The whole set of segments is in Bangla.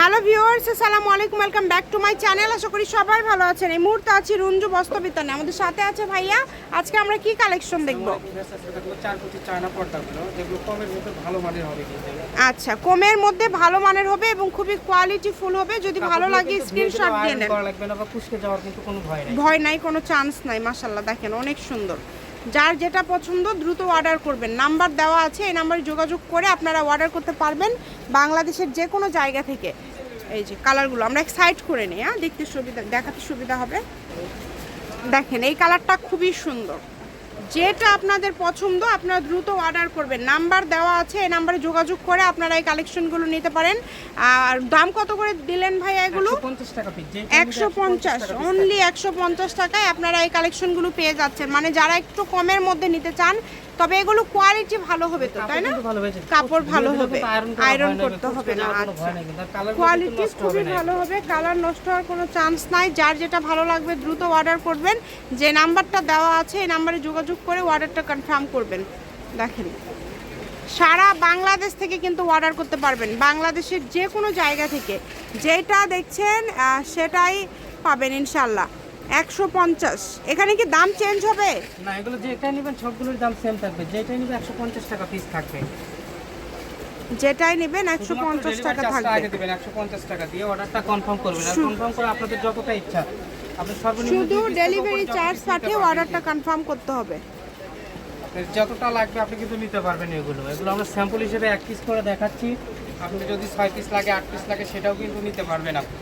হ্যালো ভিউয়ার্স আসসালামু আলাইকুম welcome back to my channel. আশা করি সবাই ভালো আছেন। এই মুহূর্তে আছি রুঞ্জু বস্ত্রবিতানে আমাদের সাথে আছে ভাইয়া আজকে আমরা কি কালেকশন দেখব? আচ্ছা কমের মধ্যে ভালো মানের হবে এবং খুবই কোয়ালিটি ফুল হবে। যদি ভালো লাগে স্ক্রিনশট দিয়ে নেন। করা লাগবে না বা কুচকে যাওয়ার কিন্তু কোনো ভয় নেই। ভয় নাই কোনো চান্স নাই মাশাল্লাহ দেখেন অনেক সুন্দর। যার যেটা পছন্দ দ্রুত অর্ডার করবেন। নাম্বার দেওয়া আছে এই নাম্বারে যোগাযোগ করে আপনারা অর্ডার করতে পারবেন বাংলাদেশের যে কোনো জায়গা থেকে। এই যে কালারগুলো আমরা সাইড করে নিই হ্যাঁ? দেখতে সুবিধা দেখাতে সুবিধা হবে। দেখেন এই কালারটা খুবই সুন্দর। যেটা আপনাদের পছন্দ আপনারা দ্রুত অর্ডার করবেন। নাম্বার দেওয়া আছে এই নাম্বারে যোগাযোগ করে আপনারা এই কালেকশনগুলো নিতে পারেন। আর দাম কত করে দিলেন ভাই এগুলো? 150 টাকা একশো পঞ্চাশ অনলি একশো পঞ্চাশ টাকায় আপনারা এই কালেকশনগুলো পেয়ে যাচ্ছেন। মানে যারা একটু কমের মধ্যে নিতে চান তবে এগুলো কোয়ালিটি ভালো হবে তো তাই না? কাপড় ভালো হবে। আয়রন করতে হবে না আচ্ছা। কোয়ালিটি খুবই ভালো হবে কালার নষ্ট হওয়ার কোনো চান্স নাই। যার যেটা ভালো লাগবে দ্রুত অর্ডার করবেন। যে নাম্বারটা দেওয়া আছে এই নাম্বারে যোগাযোগ করে অর্ডারটা কনফার্ম করবেন। দেখেন সারা বাংলাদেশ থেকে কিন্তু অর্ডার করতে পারবেন। বাংলাদেশের যে কোনো জায়গা থেকে যেটা দেখছেন সেটাই পাবেন ইনশাল্লাহ একশো পঞ্চাশ। এখানে কি দাম চেঞ্জ হবে? না এগুলো যেটা নেবেন সবগুলোর দাম সেম থাকবে। যেটাই নেবে 150 টাকা পিস থাকবে। যেটাই নেবেন একশো পঞ্চাশ টাকা থাকবে। আগে দিবেন 150 টাকা দিয়ে অর্ডারটা কনফার্ম করবেন। আর কনফার্ম করে আপনাদের যতটা ইচ্ছা। শুধু ডেলিভারি চার্জ পাঠিয়ে অর্ডারটা কনফার্ম করতে হবে। যতটা লাগবে আপনি কিন্তু নিতে পারবেন এগুলো। এগুলো আমরা স্যাম্পল হিসেবে এক পিস করে দেখাচ্ছি। আপনি যদি ছয় পিস লাগে আট পিস লাগে সেটাও কিন্তু নিতে পারবেন আপনি।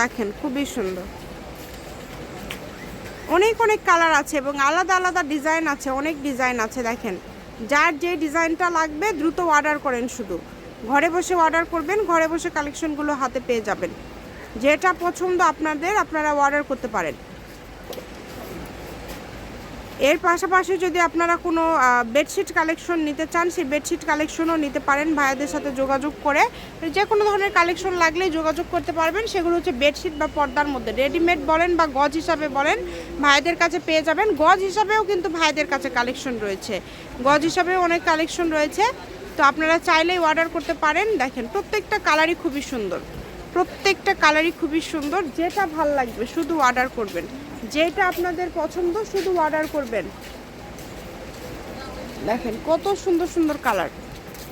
দেখেন খুবই সুন্দর। অনেক অনেক কালার আছে এবং আলাদা আলাদা ডিজাইন আছে, অনেক ডিজাইন আছে, দেখেন। যার যে ডিজাইনটা লাগবে, দ্রুত অর্ডার করেন শুধু। ঘরে বসে অর্ডার করবেন, ঘরে বসে কালেকশনগুলো হাতে পেয়ে যাবেন। যেটা পছন্দ আপনাদের, আপনারা অর্ডার করতে পারেন। এর পাশাপাশি যদি আপনারা কোনো বেডশিট কালেকশন নিতে চান, সেই বেডশিট কালেকশনও নিতে পারেন ভাইয়াদের সাথে যোগাযোগ করে। যে কোনো ধরনের কালেকশন লাগলেই যোগাযোগ করতে পারবেন। সেগুলো হচ্ছে বেডশিট বা পর্দার মধ্যে। রেডিমেড বলেন বা গজ হিসাবে বলেন ভাইদের কাছে পেয়ে যাবেন। গজ হিসাবেও কিন্তু ভাইদের কাছে কালেকশন রয়েছে। গজ হিসাবেও অনেক কালেকশন রয়েছে। তো আপনারা চাইলেই অর্ডার করতে পারেন। দেখেন, প্রত্যেকটা কালারই খুবই সুন্দর। প্রত্যেকটা কালারই খুবই সুন্দর। যেটা ভালো লাগবে, শুধু অর্ডার করবেন। যেটা আপনাদের পছন্দ, শুধু অর্ডার করবেন। দেখেন কত সুন্দর সুন্দর কালার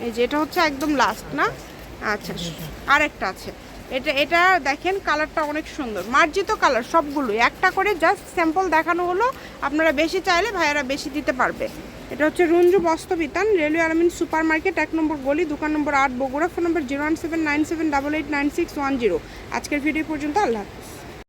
এই যেটা হচ্ছে একদম লাস্ট না? আচ্ছা আরেকটা আছে। এটা এটা দেখেন কালারটা অনেক সুন্দর। মার্জিত কালার সবগুলোই। একটা করে জাস্ট স্যাম্পল দেখানো হলো। আপনারা বেশি চাইলে ভাইয়ারা বেশি দিতে পারবে। এটা হচ্ছে Ranju Bastrabitan, railway Almin super market এক নম্বর গলি, দোকান নম্বর আট, বগুড়া, ফোন নম্বর zero one seven nine seven double eight nine six one zero আজকের ভিডিও পর্যন্ত, আল্লাহ।